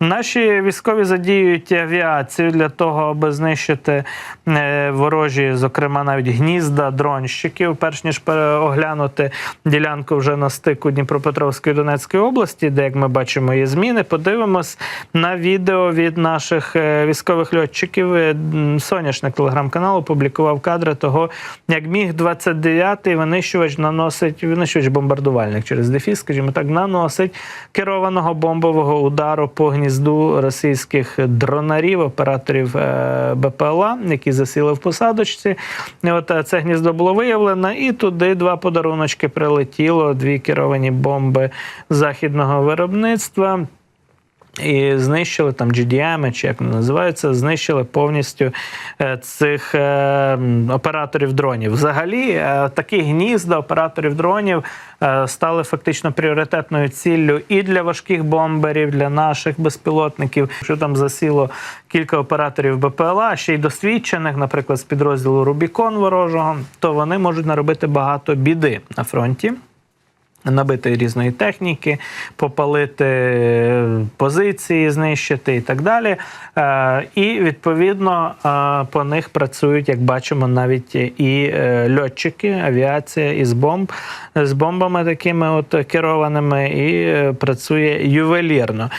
Наші військові задіюють авіацію для того, аби знищити е, ворожі, зокрема навіть гнізда дронщиків, перш ніж оглянути ділянку вже на стику Дніпропетровської і Донецької області, де, як ми бачимо, є зміни. Подивимось на відео від наших е, військових льотчиків. Е, Соняшник телеграм-каналу публікував кадри того, як міг 29 винищувач наносить винищувач бомбардувальник через дефіс, скажімо так, наносить керованого бомбового удару по гнізду російських дронарів, операторів е, БПЛА, які засіли в посадочці. От е, це гніздо було виявлено, і туди два подаруночки прилетіло, дві керовані бомби західного виробництва. І знищили там GDM, чи як вони називаються, знищили повністю е, цих е, операторів дронів. Взагалі, е, такі гнізда операторів дронів стали фактично пріоритетною ціллю і для важких бомберів, для наших безпілотників. Що там засіло кілька операторів БПЛА, ще й досвідчених, наприклад, з підрозділу Рубікон ворожого, то вони можуть наробити багато біди на фронті набити різної техніки, попалити е, позиції, знищити і так далі. Е, І відповідно е, по них працюють, як бачимо, навіть і льотчики, авіація із бомб з бомбами такими от керованими, і працює ювелірно.